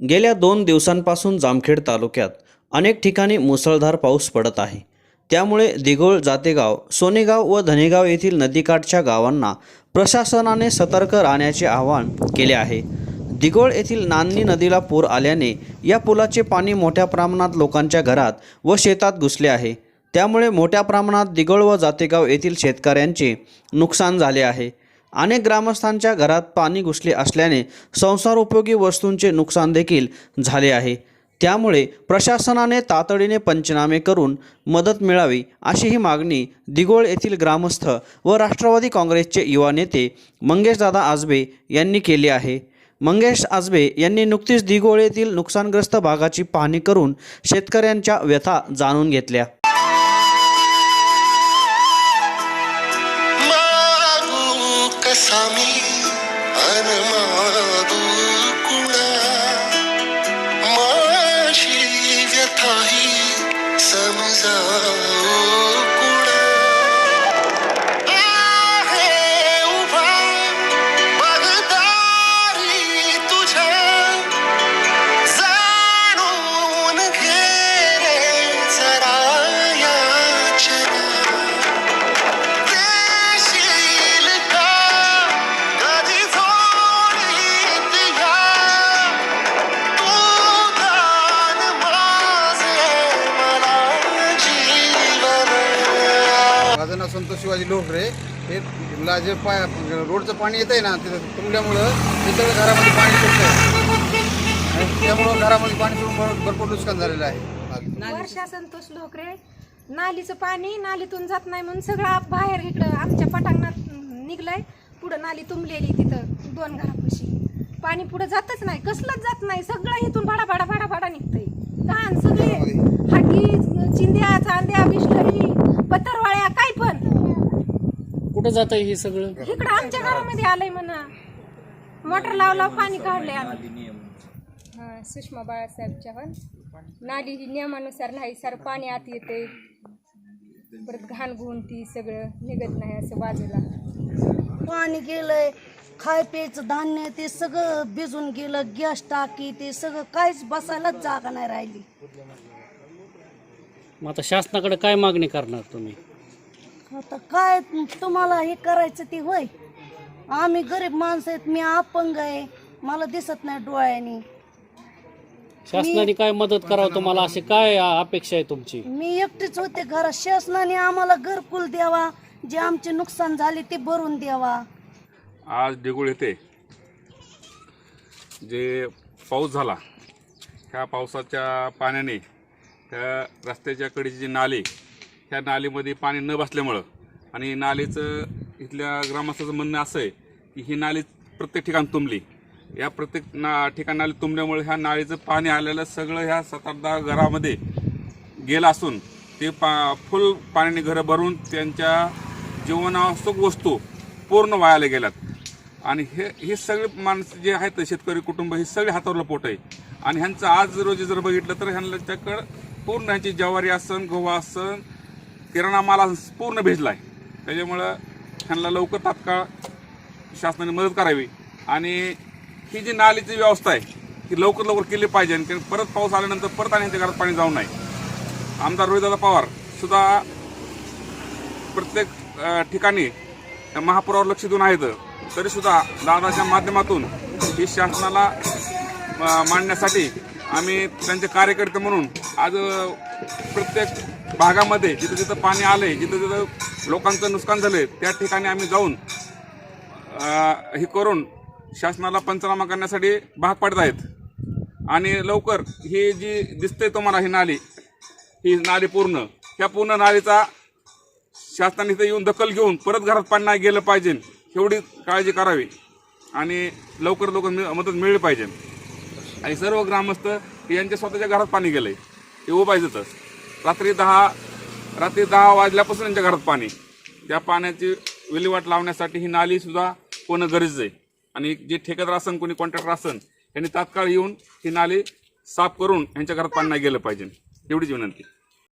गेल्या दोन दिवसांपासून जामखेड तालुक्यात अनेक ठिकाणी मुसळधार पाऊस पडत आहे. त्यामुळे दिघोळ जातेगाव सोनेगाव व धनेगाव येथील नदीकाठच्या गावांना प्रशासनाने सतर्क राहण्याचे आवाहन केले आहे. दिघोळ येथील नान्नी नदीला पूर आल्याने या पुलाचे पाणी मोठ्या प्रमाणात लोकांच्या घरात व शेतात घुसले आहे. त्यामुळे मोठ्या प्रमाणात दिघोळ व जातेगाव येथील शेतकऱ्यांचे नुकसान झाले आहे. अनेक ग्रामस्थांच्या घरात पाणी घुसले असल्याने संसारोपयोगी वस्तूंचे नुकसान देखील झाले आहे. त्यामुळे प्रशासनाने तातडीने पंचनामे करून मदत मिळावी अशी ही मागणी दिगोळ येथील ग्रामस्थ व राष्ट्रवादी काँग्रेसचे युवा नेते मंगेशदादा आजबे यांनी केले आहे. मंगेश आजबे यांनी नुकतीच दिगोळ येथील नुकसानग्रस्त भागाची पाहणी करून शेतकऱ्यांच्या व्यथा जाणून घेतल्या. मागू कसा मी माझी व्यथाही संत नाव संतोष शिवाजी लोकरे हे ला जे पा रोडचं पाणी येत आहे ना तिथं तुंबल्यामुळं ते सगळं घरामध्ये पाणी सुटतं आणि त्यामुळं घरामध्ये पाणी सुटून भरपूर नुकसान झालेलं आहे. वर्षा संतोष लोकरे नालीचं पाणी नालीतून जात नाही म्हणून सगळं बाहेर इकडं आमच्या पटांगणात निघलंय. पुढं नाली तुंबलेली तिथं दोन घरापाशी. पाणी पुढं जातच नाही कसलंच जात नाही. सगळं इथून भाडा भाडा भाडा भाडा कुठं जात हे सगळं? इकडं आमच्या घरामध्ये आलंय म्हणा. मोटर लावला पाणी काढलंय आम्ही. हा सुषमा बाळासाहेब चव्हाण नाली ही नियमानुसार नाही सर पाणी आत येते परत घाण गुण ती सगळं निघत नाही असं बाजूला. पाणी गेलंय खाय प्यायचं धान्य ते सगळं भिजून गेलं गॅस टाकी ते सगळं काहीच बसायलाच जागा नाही राहिली. मग आता शासनाकडे काय मागणी करणार तुम्ही? आता काय तुम्हाला हे करायचं ते होय? आम्ही गरीब माणसं आहेत मी अपंग आहे. मला दिसत नाही डोळ्यानी. शासनाने काय मदत करावं तुम्हाला? अशी काय अपेक्षा आहे तुमची? मी एकटीच होते घरात. शासनाने आम्हाला घरकुल द्यावा. जे आमचे नुकसान झाले ते भरून द्यावा. आज देगूळ येथे जे पाऊस झाला ह्या पावसाच्या पाण्याने त्या रस्त्याच्या कडेची जी नाली ह्या नालीमध्ये पाणी न बसल्यामुळं. आणि नालीचं इथल्या ग्रामस्थाचं म्हणणं असं आहे की ही नाली प्रत्येक ठिकाणी तुंबली. या प्रत्येक ना ठिकाणी नाली तुंबल्यामुळे ह्या नालीचं पाणी आलेलं सगळं ह्या सात आठ दहा घरामध्ये गेलं असून ते पा फुल पाण्याने घरं भरून त्यांच्या जीवनावश्यक वस्तू पूर्ण वायाला गेल्यात. आणि हे हे सगळे माणसं जे आहेत शेतकरी कुटुंब हे सगळे हातावरलं पोट आहे. आणि ह्यांचं आज रोजी जर बघितलं तर ह्यांच्याकडं पूर्ण ह्यांची ज्वारी असन गहू असन किराणा माल पूर्ण भिजला आहे त्याच्यामुळं ह्यांना लवकर तात्काळ शासनाने मदत करावी. आणि ही जी नालीची व्यवस्था आहे ती लवकर लवकर केली पाहिजे आणि ते परत पाऊस आल्यानंतर परत आणि यांच्या घरात पाणी जाऊ नये. आमदार रोहितदादा पवार सुद्धा प्रत्येक ठिकाणी महापुरावर लक्ष देऊन आहेत. तरीसुद्धा दादाच्या माध्यमातून ही शासनाला मांडण्यासाठी आम्ही त्यांचे कार्यकर्ते म्हणून आज प्रत्येक भागामध्ये जिथं जिथं पाणी आलं आहे जिथं जिथं लोकांचं नुकसान झालं आहे त्या ठिकाणी आम्ही जाऊन हे करून शासनाला पंचनामा करण्यासाठी भाग पडत आहेत. आणि लवकर ही जी दिसते तुम्हाला ही नाली ही नाली पूर्ण त्या पूर्ण नालीचा शासनाने इथं येऊन दखल घेऊन परत घरात पाणी नाही गेलं पाहिजे एवढी काळजी करावी. आणि लवकर लवकर मि- मदत मिळली पाहिजे. आणि सर्व ग्रामस्थ यांच्या स्वतःच्या घरात पाणी गेलं आहे ते उभं रात्री दहा रात्री दहा वाजल्यापासून यांच्या घरात पाणी. त्या पाण्याची विल्हेवाट लावण्यासाठी ही नाली सुद्धा होणं गरजेचं आहे. आणि जे ठेकेदार असन कोणी कॉन्ट्रॅक्टर असन यांनी तात्काळ येऊन ही नाली साफ करून यांच्या घरात पाणी नाही गेलं पाहिजे. एवढीच विनंती.